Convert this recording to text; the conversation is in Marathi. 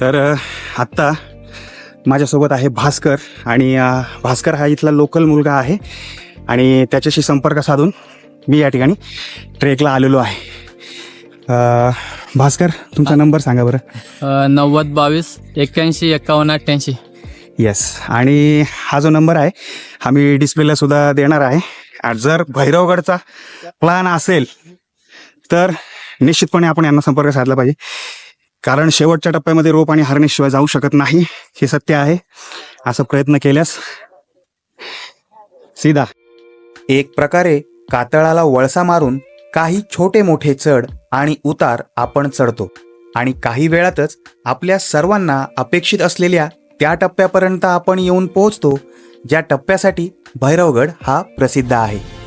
तर आत्ता माझ्यासोबत आहे भास्कर आणि भास्कर हा इथला लोकल मुलगा आहे आणि त्याच्याशी संपर्क साधून मी या ठिकाणी ट्रेकला आलेलो आहे. भास्कर तुमचा नंबर सांगा बरं. नव्वद बावीस एक्क्याऐंशी एक्कावन्न अठ्ठ्याऐंशी. येस आणि हा जो नंबर आहे हा मी डिस्प्लेला सुद्धा देणार आहे. जर भैरवगडचा प्लॅन असेल तर निश्चितपणे आपण यांना संपर्क साधला पाहिजे. कारण शेवटच्या टप्प्यामध्ये रोप आणि हरणेशिवाय जाऊ शकत नाही हे सत्य आहे. असं प्रयत्न केल्यास सीधा. एक प्रकारे कातळाला वळसा मारून काही छोटे मोठे चढ आणि उतार आपण चढतो. आणि काही वेळातच आपल्या सर्वांना अपेक्षित असलेल्या त्या टप्प्यापर्यंत आपण येऊन पोहोचतो ज्या टप्प्यासाठी भैरवगड हा प्रसिद्ध आहे.